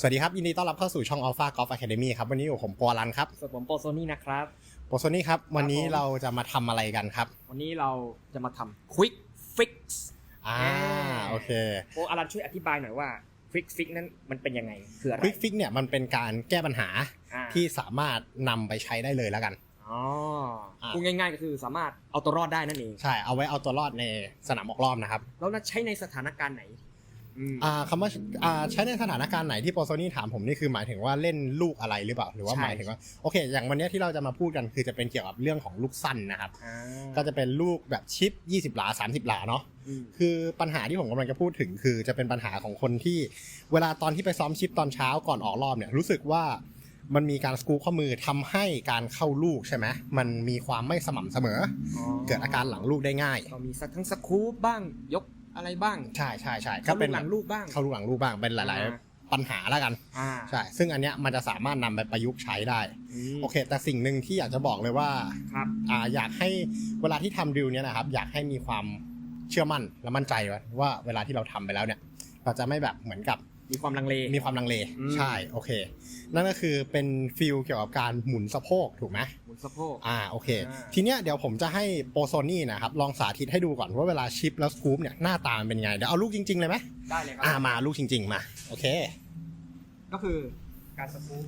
สวัสดีครับ ยินดีต้อนรับเข้าสู่ช่อง Alpha Golf Academy ครับ วันนี้อยู่ผมปอลันครับส่วนผมโปรโซนี่นะครับ โปรโซนี่ครับ วันนี้ผมเราจะมาทำอะไรกันครับ วันนี้เราจะมาทำ Quick Fix อ่าอ่าโอเคโออารันช่วยอธิบายหน่อยว่า Quick Fix นั้นมันเป็นยังไง คืออะไร Quick Fix เนี่ยมันเป็นการแก้ปัญหาอ่าที่สามารถนำไปใช้ได้เลยแล้วกันอ๋ออ่าพูดง่ายๆก็คือสามารถเอาตัวรอดได้นั่นเอง ใช่ เอาไว้เอาตัวรอดในสนามออกรอบนะครับ แล้วน่าใช้ในสถานการณ์ไหน อืมอ่าคำว่าอ่าใช้ในสถานการณ์ไหนที่โปรโซนี่ถามผมนี่คือหมายถึงว่าเล่นลูกอะไรหรือเปล่าหรือว่าใช่หมายถึงว่าโอเค อย่างวันนี้ที่เราจะมาพูดกันคือจะเป็นเกี่ยวกับเรื่องของลูกสั้นนะครับอ่าก็จะเป็นลูกแบบชิป 20 หลา 30 หลาเนาะอืมคือปัญหาที่ผมกำลังจะพูดถึงคือจะเป็นปัญหาของคนที่เวลาตอนที่ไปซ้อมชิปตอนเช้าก่อนออกรอบเนี่ยรู้สึกว่ามันมีการสกรูข้อมือทำให้การเข้าลูกใช่ไหมมันมีความไม่สม่ำเสมอ เกิดอาการหลังลูกได้ง่ายก็มีสักทั้งสกู๊ปบ้างยก อะไรบ้างใช่ใช่ใช่ก็เข้าเป็นหลังลูกบ้างเข้าลูกหลังลูกบ้างเป็นหลายอ่าๆปัญหาแล้วกันอ่าใช่ซึ่งอันเนี้ยมันจะสามารถนำไปประยุกต์ใช้ได้มโอเค แต่สิ่งหนึ่งที่อยากจะบอกเลยว่าครับอ่าอยากให้เวลาที่ทำดิวเนี่ยนะครับ อยากให้มีความเชื่อมั่นและมั่นใจว่าเวลาที่เราทำไปแล้วเนี่ย เราจะไม่แบบเหมือนกับ มีความลังเล มีความลังเล อืม ใช่ โอเค นั่นก็คือเป็นฟิลเกี่ยวกับการหมุนสะโพกถูกไหม หมุนสะโพก อ่า โอเค อ่า ทีเนี้ยเดี๋ยวผมจะให้โปรโซนี่นะครับ ลองสาธิตให้ดูก่อนว่าเวลาชิปแล้วสกู๊ปเนี่ยหน้าตามันเป็นไง เดี๋ยวเอาลูกจริงๆเลยไหมได้เลยครัอ่า มาลูกจริง ๆ มา โอเค ก็คือการสกู๊ป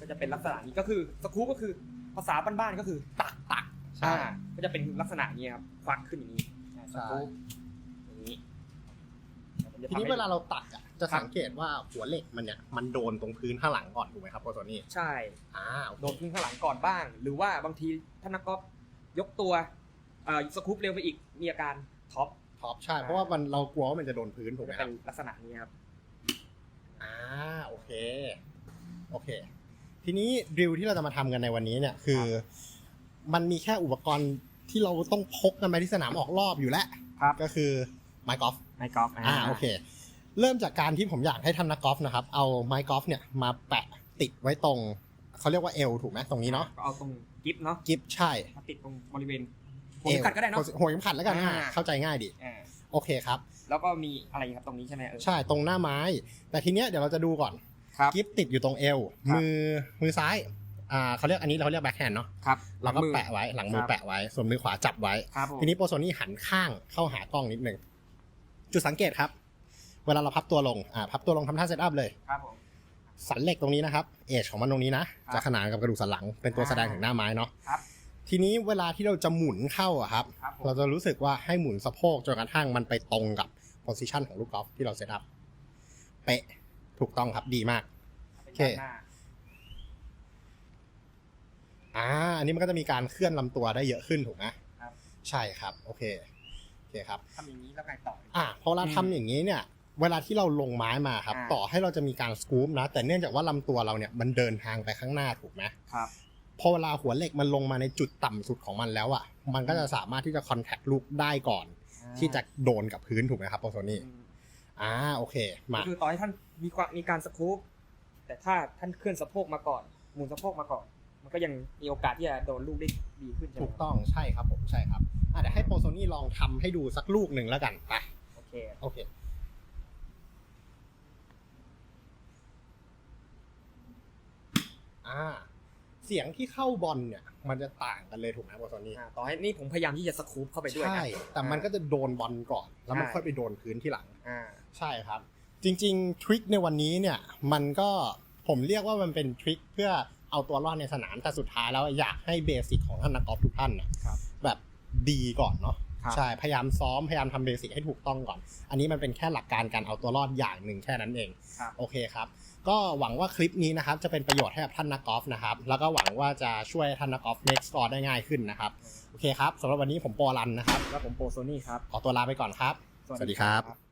ก็จะเป็นลักษณะนี้ก็คือสกู๊ปก็คือภาษาบ้านๆก็คือตักตักใช่ อ่าก็จะเป็นลักษณะนี้ครับควักขึ้นอย่างนี้อ่าสกู๊ปอย่างนี้ผมจะ ทีทำนี้ให้เวลาเราตักอะจะสังเกตว่าหัวเหล็กมันเนี่ยมันโดนตรงพื้นข้างหลังก่อนถูกไหมครับโปรโซนี่ใช่อ่าโอเคโดนขึ้นข้างหลังก่อนบ้าง หรือว่าบางทีถ้านักกอล์ฟยกตัวเอ่อสกู๊ปเร็วไปอีกมีอาการท็อปท็อปใช่เพราะว่ามันเรากลัวว่ามันจะโดนพื้นถูกไหมจะคเป็รับนลักษณะนี้ครับอ่าโอเคโอเค ทีนี้ดริลที่เราจะมาทำกันในวันนี้เนี่ยคือ มันมีแค่อุปกรณ์ที่เราต้องพกกันไปที่สนามออกรอบอยู่แล้วครับก็คือ ไม้กอล์ฟไมกอล์ฟอ่าโอเค เริ่มจากการที่ผมอยากให้ท่านนักกอล์ฟนะครับ เอาไม้กอล์ฟเนี่ยมาแปะติดไว้ตรงเขาเรียกว่าเอวถูกไหมตรงนี้เนาะก็เอาตรงกิฟเนาะกิฟใช่มาติดตรงบริเวณหัวเข็มขัดก็ได้เนาะหัวเข็มขัดแล้วกันอ่าอ่าเข้าใจง่ายดีอ่าโอเคครับ แล้วก็มีอะไรครับตรงนี้ใช่ไหมเออใช่ตรงหน้าไม้ แต่ทีเนี้ยเดี๋ยวเราจะดูก่อนครับกิฟติดอยู่ตรงเอวครับมือมือซ้ายอ่าเขาเรียกอันนี้เราเรียกแบ็คแฮนด์เนาะครับเราก็มือแปะไว้หลังมือครับแปะไว้ส่วนมือขวาจับไว้ครับผมทีนี้โปรโซนี่หันข้างเข้าหากล้องนิดนึง จุดสังเกตครับ เวลาเราพับตัวลงอ่าพับตัวลงทำท่าเซตอัพเลย ครับผม สันเหล็กตรงนี้นะครับ เอชของมันตรงนี้นะ ครับจะขนานกับกระดูกสันหลัง เป็นตัวอ่าแสดงถึงหน้าไม้เนาะครับทีนี้เวลาที่เราจะหมุนเข้าอะครับ ครับผม เราจะรู้สึกว่าให้หมุนสะโพกจนกระทั่งมันไปตรงกับโพซิชันของลูกกอล์ฟที่เราเซตอัพ เป๊ะ ถูกต้องครับ ดีมาก เป็นโอเคด้านหน้าอ่า อันนี้มันก็จะมีการเคลื่อนลำตัวได้เยอะขึ้นถูกไหมครับ ใช่ครับ โอเคโอเคครับทำอย่างนี้แล้วไงต่อ อะพอเราอืมทำอย่างนี้เนี่ย เวลาที่เราลงไม้มาครับ อ่า ต่อให้เราจะมีการสกู๊ปนะ แต่เนื่องจากว่าลำตัวเราเนี่ยมันเดินทางไปข้างหน้าถูกไหมครับ พอเวลาหัวเหล็กมันลงมาในจุดต่ำสุดของมันแล้วอะ มันก็จะสามารถที่จะคอนแทคลูกได้ก่อน ที่จะโดนกับพื้นถูกไหมครับโปรโซนี่อืมอ่าโอเคมาก็คือต่อให้ท่านมีความมีการสกู๊ปแต่ถ้าท่านเคลื่อนสะโพกมาก่อน หมุนสะโพกมาก่อน มันก็ยังมีโอกาสที่จะโดนลูกได้ดีขึ้นใช่ไหมถูกต้องใช่ครับผมใช่ครับอะเดี๋ยวให้โปรโซนี่ลองทำให้ดูสักลูกหนึ่งแล้วกันไปโอเค โอเค อ่า เสียงที่เข้าบอลเนี่ย มันจะต่างกันเลยถูกไหมโปรโซนี่อ่าต่อให้นี่ผมพยายามที่จะสกู๊ปเข้าไปด้วยนะใช่แต่มันก็จะโดนบอลก่อน แล้วมันใช่ ค่อยไปโดนพื้นที่หลัง อ่า ใช่ครับ จริงๆทริคในวันนี้เนี่ย มันก็ ผมเรียกว่ามันเป็นทริคเพื่อเอาตัวรอดในสนามแต่สุดท้ายแล้วอยากให้เบสิกของท่านนักกอล์ฟทุกท่านนะครับแบบดีก่อนเนาะครับใช่พยายามซ้อมพยายามทำเบสิกให้ถูกต้องก่อน อันนี้มันเป็นแค่หลักการการเอาตัวรอดอย่างหนึ่งแค่นั้นเองครับโอเคครับ ก็หวังว่าคลิปนี้นะครับจะเป็นประโยชน์ให้กับท่านนักกอล์ฟนะครับแล้วก็หวังว่าจะช่วยท่านนักกอล์ฟ make score ได้ง่ายขึ้นนะครับโอเคครับสำหรับวันนี้ผมปอลันนะครับ แล้วผมโปรโซนี่ครับขอตัวลาไปก่อนครับ สวัสดีครับ